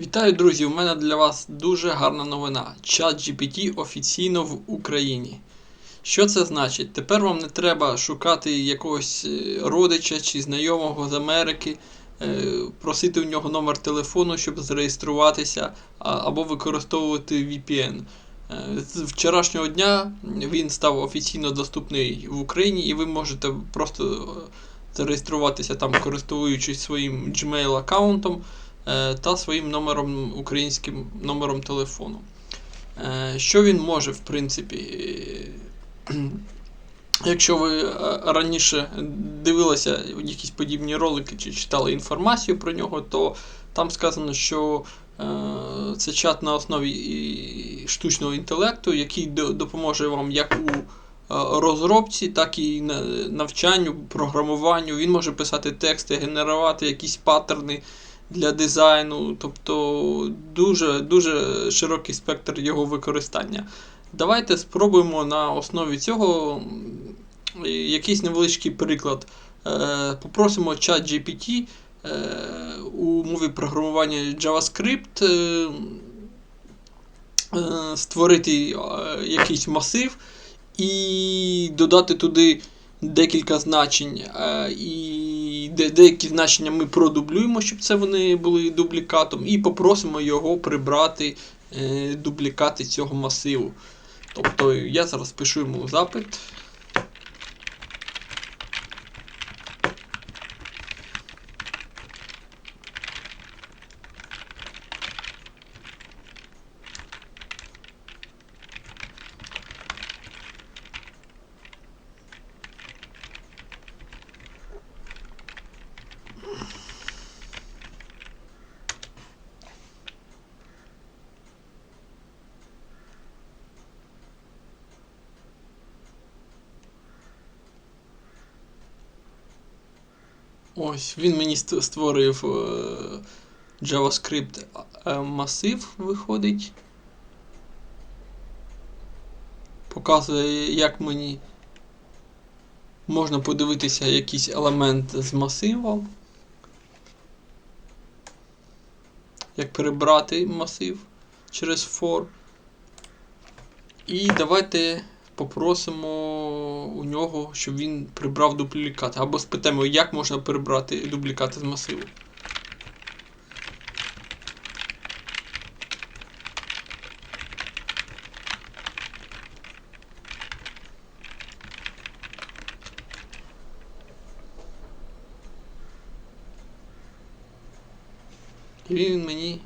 Вітаю, друзі! У мене для вас дуже гарна новина. ChatGPT офіційно в Україні. Що це значить? Тепер вам не треба шукати якогось е, родича чи знайомого з Америки, е, просити у нього номер телефону, щоб зареєструватися, або використовувати VPN. Е, З вчорашнього дня він став офіційно доступний в Україні, і ви можете просто зареєструватися там, користуючись своїм Gmail аккаунтом та своїм номером українським номером телефону. Е, Що він може, в принципі, е, якщо ви е, раніше дивилися якісь подібні ролики чи читали інформацію про нього, то там сказано, що е, це чат на основі штучного інтелекту, який допоможе вам як у е, розробці, так і навчанню, програмуванню. Він може писати тексти, генерувати якісь паттерни для дизайну, тобто дуже, дуже широкий спектр його використання. Давайте спробуємо на основі цього якийсь невеличкий приклад. Е, Попросимо чат GPT е, у мові програмування JavaScript е, створити якийсь масив і додати туди декілька значень. І деякі значення ми продублюємо, щоб це вони були дублікатом, і попросимо його прибрати е, дублікати цього масиву. Тобто я зараз пишу йому запит. Ось, він мені створив е, JavaScript е, масив, виходить. Показує, як мені можна подивитися якийсь елемент з масивом. Як перебрати масив через for. І давайте попросимо у нього, щоб він прибрав дублікати. Або спитаємо, як можна прибрати дублікати з масиву. І він мені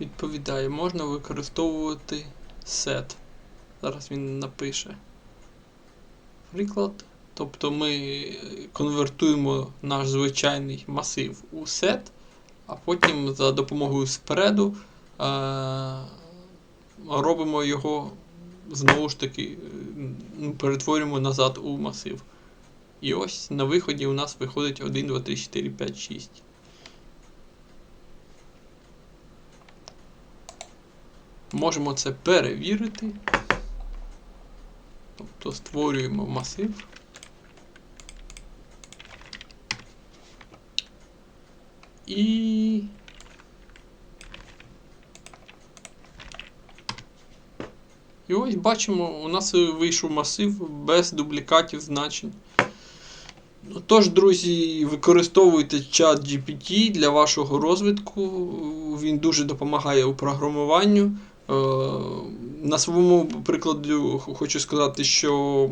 відповідає, можна використовувати set. Зараз він напише приклад. Тобто ми конвертуємо наш звичайний масив у set, а потім за допомогою спреду е- робимо його знову ж таки, перетворюємо назад у масив. І ось на виході у нас виходить 1, 2, 3, 4, 5, 6. Можемо це перевірити. Тобто створюємо масив. І. І ось бачимо, у нас вийшов масив без дублікатів значень. Тож, друзі, використовуйте чат GPT для вашого розвитку. Він дуже допомагає у програмуванню. На своєму прикладі хочу сказати, що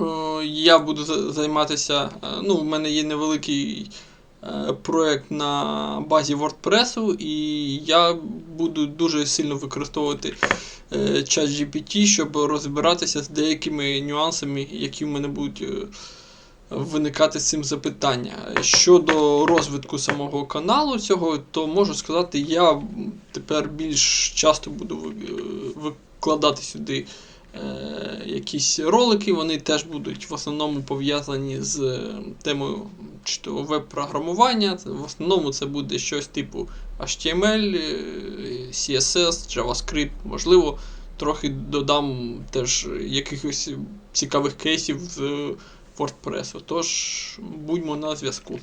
е, я буду займатися. е, Ну, у мене є невеликий е, проект на базі WordPress, і я буду дуже сильно використовувати чат GPT, щоб розбиратися з деякими нюансами, які в мене будуть. Е, Виникати з цим запитання. Щодо розвитку самого каналу цього, то можу сказати, я тепер більш часто буду викладати сюди е, якісь ролики. Вони теж будуть в основному пов'язані з е, темою чи то веб-програмування. В основному це буде щось типу HTML, е, CSS, JavaScript, можливо, трохи додам теж якихось цікавих кейсів з WordPress. Тож будьмо на зв'язку.